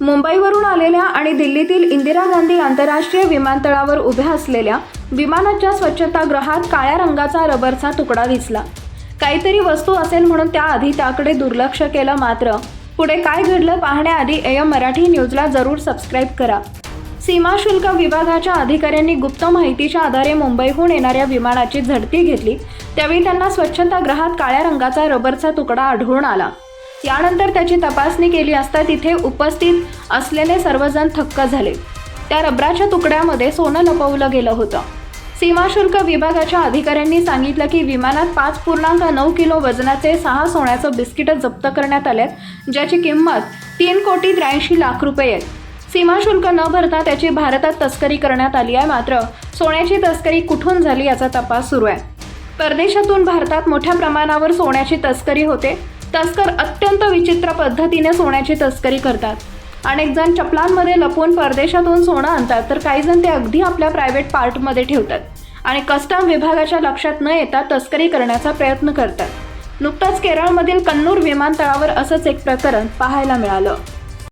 मुंबईवरून आलेल्या आणि दिल्लीतील इंदिरा गांधी आंतरराष्ट्रीय विमानतळावर उभ्या असलेल्या विमानाच्या स्वच्छतागृहात काळ्या रंगाचा रबरचा तुकडा दिसला. काहीतरी वस्तू असेल म्हणून त्याआधी त्याकडे दुर्लक्ष केलं मात्र. पुढे काय घडलं पाहण्याआधी एम मराठी न्यूजला जरूर सबस्क्राईब करा. सीमा शुल्क विभागाच्या अधिकाऱ्यांनी गुप्त माहितीच्या आधारे मुंबईहून येणाऱ्या विमानाची झडती घेतली. त्यावेळी त्यांना स्वच्छतागृहात काळ्या रंगाचा रबरचा तुकडा आढळून आला. यानंतर त्याची तपासणी केली असता तिथे उपस्थित असलेले सर्वजण थक्क झाले. त्या रबराच्या तुकड्यामध्ये सोनं लपवलं गेलं होतं. सीमाशुल्क विभागाच्या अधिकाऱ्यांनी सांगितलं की विमानात पाच पूर्णांक नऊ किलो वजनाचे सहा सोन्याचं बिस्किटं जप्त करण्यात आले ज्याची किंमत तीन कोटी त्र्याऐंशी लाख रुपये आहेत सीमाशुल्क न भरता त्याची भारतात तस्करी करण्यात आली आहे मात्र सोन्याची तस्करी कुठून झाली याचा तपास सुरू आहे. परदेशातून भारतात मोठ्या प्रमाणावर सोन्याची तस्करी होते. तस्कर अत्यंत विचित्र पद्धतीने सोन्याची तस्करी करतात. अनेक जण चपलांमध्ये लपवून परदेशातून सोनं आणतात तर काही जण ते अगदी आपल्या प्रायव्हेट पार्टमध्ये ठेवतात आणि कस्टम विभागाच्या लक्षात न येता तस्करी करण्याचा प्रयत्न करतात. नुकताच केरळमधील कन्नूर विमानतळावर असंच एक प्रकरण पाहायला मिळालं.